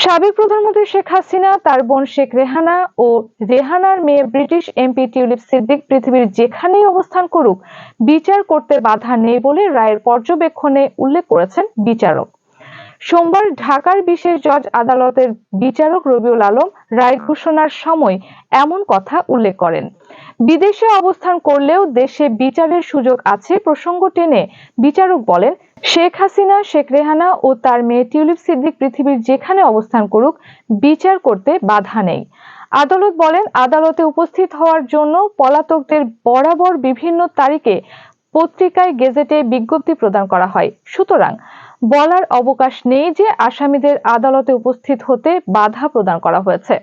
সাবেক প্রধানমন্ত্রী শেখ হাসিনা, তার বোন শেখ রেহানা ও রেহানার মেয়ে ব্রিটিশ এমপি টিউলিপ সিদ্দিক পৃথিবীর যেখানেই অবস্থান করুক, বিচার করতে বাধা নেই বলে রায়ের পর্যবেক্ষণে উল্লেখ করেছেন বিচারক। সোমবার ঢাকার বিশেষ জজ আদালতের বিচারক রবিউল আলম রায় ঘোষণার সময় এমন কথা উল্লেখ করেন। বিদেশে অবস্থান করলেও দেশে বিচারের সুযোগ আছে প্রসঙ্গ টেনে বিচারক বলেন, শেখ হাসিনা, শেখ রেহানা ও তার মেয়ে টিউলিপ সিদ্দিক পৃথিবীর যেখানে অবস্থান করুক, বিচার করতে বাধা নেই। আদালত বলেন, আদালতে উপস্থিত হওয়ার জন্য পলাতকদের বরাবর বিভিন্ন তারিখে পত্রিকায়, গেজেটে বিজ্ঞপ্তি প্রদান করা হয়। সুতরাং বলার অবকাশ নেই যে আসামিদের আদালতে উপস্থিত হতে বাধা প্রদান করা হয়েছে।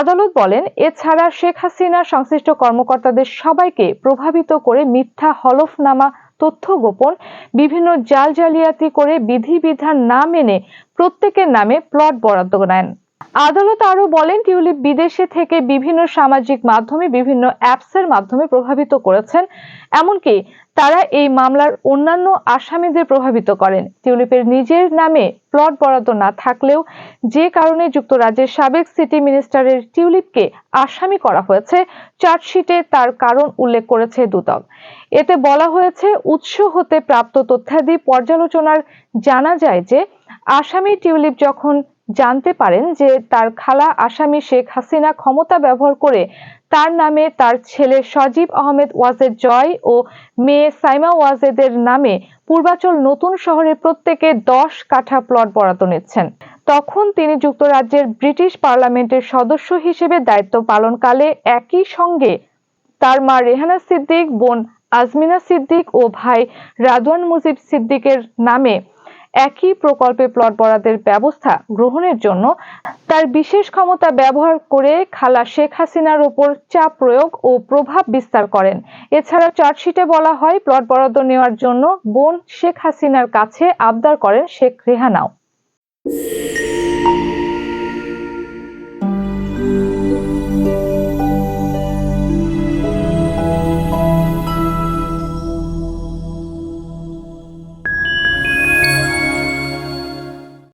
আদালত বলেন, এছাড়া শেখ হাসিনা সংশ্লিষ্ট কর্মকর্তাদের সবাইকে প্রভাবিত করে মিথ্যা হলফনামা, তথ্য গোপন, বিভিন্ন জাল জালিয়াতি করে বিধিবিধান না মেনে প্রত্যেকের নামে প্লট বরাদ্দ নেন। আদালত আরও বলেন, টিউলিপ বিদেশে থেকে বিভিন্ন সামাজিক মাধ্যমে, বিভিন্ন অ্যাপসের মাধ্যমে প্রভাবিত করেছেন। এমনকি তারা এই মামলার অন্যান্য আসামিদের প্রভাবিত করেন। টিউলিপের নিজের নামে প্লট বরাদ্দ না থাকলেও যে কারণে যুক্তরাজ্যের সাবেক সিটি মিনিস্টারের টিউলিপকে আসামি করা হয়েছে, চার্জশিটে তার কারণ উল্লেখ করেছে দুদক। এতে বলা হয়েছে, উৎস হতে প্রাপ্ত তথ্যাদি পর্যালোচনার জানা যায় যে, আসামি টিউলিপ যখন জানতে পারেন যে তার খালা আসামি শেখ হাসিনা ক্ষমতা ব্যবহার করে তার নামে তার ছেলে সজীব আহমেদ ওয়াজেদ জয় ও মেয়ে সাইমা ওয়াজেদের নামে পূর্বাচল নতুন শহরে প্রত্যেকে দশ কাঠা প্লট বরাদ্দ নিচ্ছেন। তখন তিনি যুক্তরাজ্যের ব্রিটিশ পার্লামেন্টের সদস্য হিসেবে দায়িত্ব পালনকালে একই সঙ্গে তার মা রেহানা সিদ্দিক, বোন আজমিনা সিদ্দিক ও ভাই রাদওয়ান মুজিব সিদ্দিকের নামে একই প্রকল্পে প্লট বরাদ্দের ব্যবস্থা গ্রহণের জন্য তার বিশেষ ক্ষমতা ব্যবহার করে খালা শেখ হাসিনার ওপর চাপ প্রয়োগ ও প্রভাব বিস্তার করেন। এছাড়া চার্জশিটে বলা হয়, প্লট বরাদ্দ নেওয়ার জন্য বোন শেখ হাসিনার কাছে আবদার করেন শেখ রেহানাও।